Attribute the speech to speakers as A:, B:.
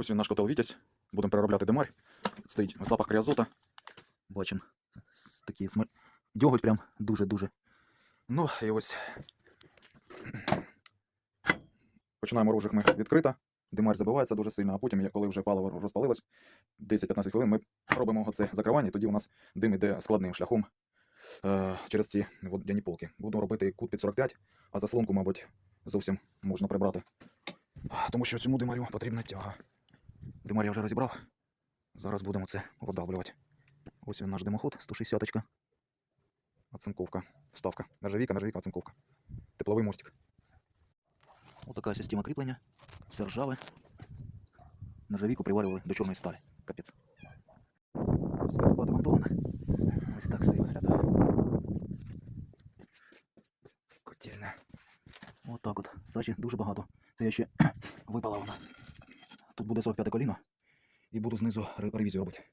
A: Ось він наш котел Вітязь. Будемо переробляти димарь. Стоїть запах кріазота. Бачимо. Такий смер... Дьоготь прям дуже-дуже. Ну, і ось. Починаємо рожик ми відкрита. Димарь забивається дуже сильно, а потім, коли вже паливо розпалилось, 10-15 хвилин ми робимо оце закривання, і тоді у нас дим іде складним шляхом е, через ці водяні полки. Буду робити кут під 45, а заслонку, мабуть, зовсім можна прибрати. Тому що цьому димарю потрібна тяга. Димар я вже розібрав. Зараз будемо це продавлювати. Ось він наш димоход, 160 -очка. Оцинковка. Вставка. Нержавійка, нержавійка, оцинковка. Тепловий мостик. Ось така система кріплення. Все ржаве. Нержавійку приварювали до чорної сталі. Капець. Все демонтовано. Ось так все виглядає. Котельня. От так от. Сачі дуже багато. Це я ще випала вона. Тут буде 45 коліно. І буду знизу ре- ревізію робити.